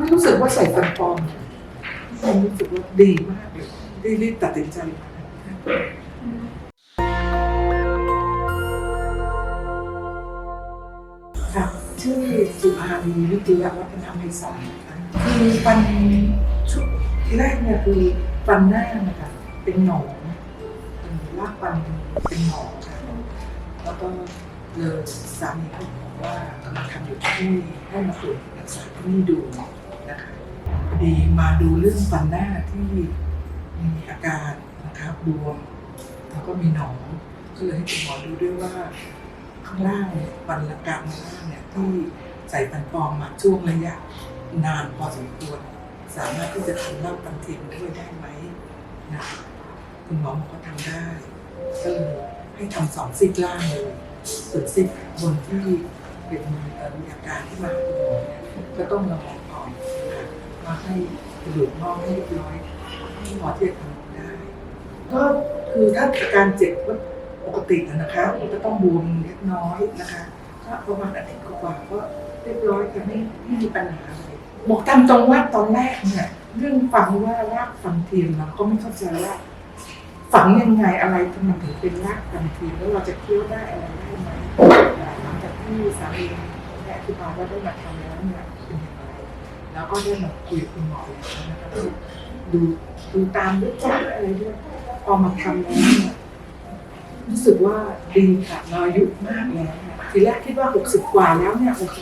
ไม่รู้สึกว่าใส่ฟันปลอมรู้สึกว่าดีมากเลยได้รีบตัดสินใจค่ะชื่อสุภานีวิทยาวัฒนธรรมไพศาลนะคะคือฟันชุดที่แรกเนี่ยคือฟันหน้านะคะเป็นหนองเป็นรากฟันเป็นหนองค่ะแล้วก็เลยสามีเขาบอกว่ากำลังทำอยู่ที่นี่ให้มาตรวจรักษาที่นี่ดู นะคะดีมาดูเรื่องฟันหน้าที่มีอาการนะคะบบวมแล้วก็มีหนองก็เลยให้คุณหมอดูด้วยว่าข้างล่างเนี่ยฟันละกลางข้างล่างเนี่ยที่ใส่ฟันปลอมมาช่วงระยะนานพอสมควร สามารถที่จะทำรอบฟันเทียมด้วยได้ไหมนะคุณหมอบอกว่าทำได้ก็เลยให้ทำสองซีกล่างเลยส่วนซีกบนที่เป็นมีอาการที่มาคุณหมอเนี่ยก็ต้องรอก่อน มาให้กระดูกงอกให้เรียบร้อยให้หมอที่จะทำได้ ก็คือถ้าอาการเจ็บก็ปกตินะคะมันก็ต้องบวมเล็กน้อยนะคะก็ประมาณอาทิตย์กว่าก็เรียบร้อยแต่ไม่ไม่มีปัญหาอะไรบอกตามตรงว่าตอนแรกเนี่ยเรื่องฟังว่ารากฟันเทียมเราก็ไม่เข้าใจว่าฝังยังไงอะไรทำไมถึงเป็นรากฟันเทียมแล้วเราจะเคี้ยวได้อะไรได้ไหมหลังจากที่สามีได้อธิบายว่าได้มาทำแล้วเนี่ยเป็นยังไง แล้วก็ได้มาคุยกับคุณหมอแล้วนะคะดูดูตามด้วยจ้าอะไรด้วยพอมาทำแล้วเนี่ยรู้สึกว่าดีค่ะเราอายุมากแล้วทีแรกคิดว่าหกสิบกว่าแล้วเนี่ยโอ้โห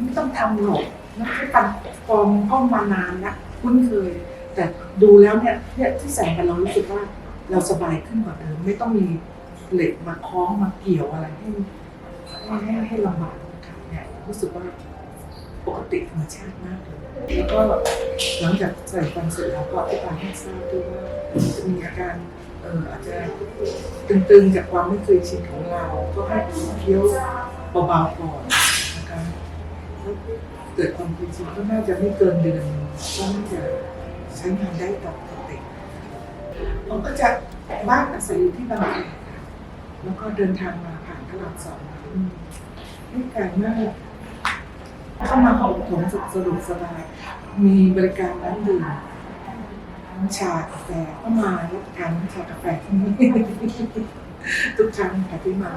ไม่ต้องทำหรอกนะให้ปันฟองห้องมานานแล้วคุ้นเคย แต่ดูแล้วเนี่ยเนี่ยที่ใส่กันเรารู้สึกว่าเราสบายขึ้นกว่าเดิมไม่ต้องมีเหล็กมาคล้องมาเกี่ยวอะไรให้ให้ให้ให้ลำบากนะคะเนี่ยรู้สึกว่า ปกติธรรมชาติมากเลยแล้วก็หลังจากใส่ฟันเสร็จแล้วก็อธิบายให้ทราบด้วยว่าจะมีอาการเอ่ออาจจะตึงๆจากความไม่เคยชินของเรา ก็ให้เคี้ยวเบาๆก่อนนะคะเกิดความเคยชินก็น่าจะไม่เกินเดือนก็น่าจะใช้งานได้ตามปกติผมก็จะบ้านอาศัยอยู่ที่บางแคค่แล้วก็เดินทางมาผ่านตลาดสองอืมไม่ไกลมาก เข้ามาของผมสะดวกสบาย มีบริการร้านดื่มน้ำชากาแฟก็มารับประทานน้ำชากาแฟที่นี่ทุกครั้งค่ะที่มา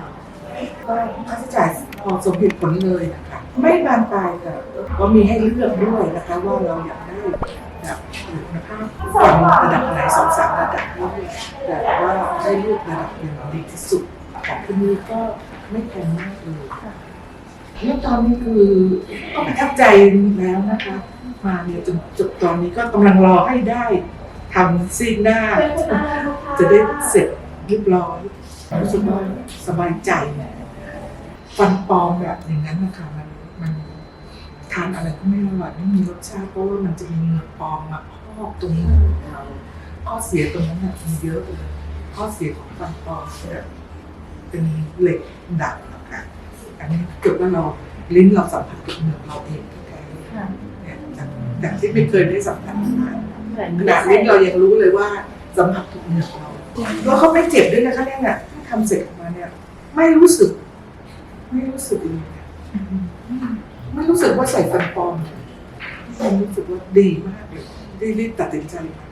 ก็ค่าใช้จ่ายพอสมเหตุผลเลยนะคะไม่บานปลายแต่ก็มีให้เลือกด้วยนะคะ ว่าเราอยากได้แบบคุณภาพฟังระดับไหนสองสามระดับด้วยแต่ว่าได้เลือกระดับหนึ่งดีที่สุดของที่นี่ก็ไม่แพงมากเลย แล้วตอนนี้คือก็ประทับใจแล้วนะคะ มาเนี่ยจนจบตอนนี้ก็กำลังรอให้ได้ทำซีนหน้า จะได้เสร็จเรียบร้อยรู้สึกว่าสบายใจฟันปลอมแบบอย่างนั้นนะคะมันมันทานอะไรก็ไม่อร่อยไม่มีรสชาติเพราะว่ามันจะมีเหงือปลอมมาครอบตรงนี้เราข้อเสียตรงนั้นน่ะมีเยอะเลยข้อเสียของฟันปลอมแบบเป็นเหล็กดัดนะ อันนี้เกิดว่าเราลิ้นเราสัมผัสกับเหงือกเราเองแท้ๆเนี่ยจากจากที่ไม่เคยได้สัมผัสมาขนาดลิ้นเรายังรู้เลยว่าสัมผัสถูกเหนือกเราแล้วเขาไม่เจ็บด้วยนะคะเนี่ยเนี่ยถ้าทำเสร็จออกมาเนี่ย ไม่รู้สึก ไม่รู้สึกเลยเนี่ยไม่รู้สึกว่าใส่ฟันปลอมผมรู้สึกว่าดีมากเลยได้รีบตัดสินใจมา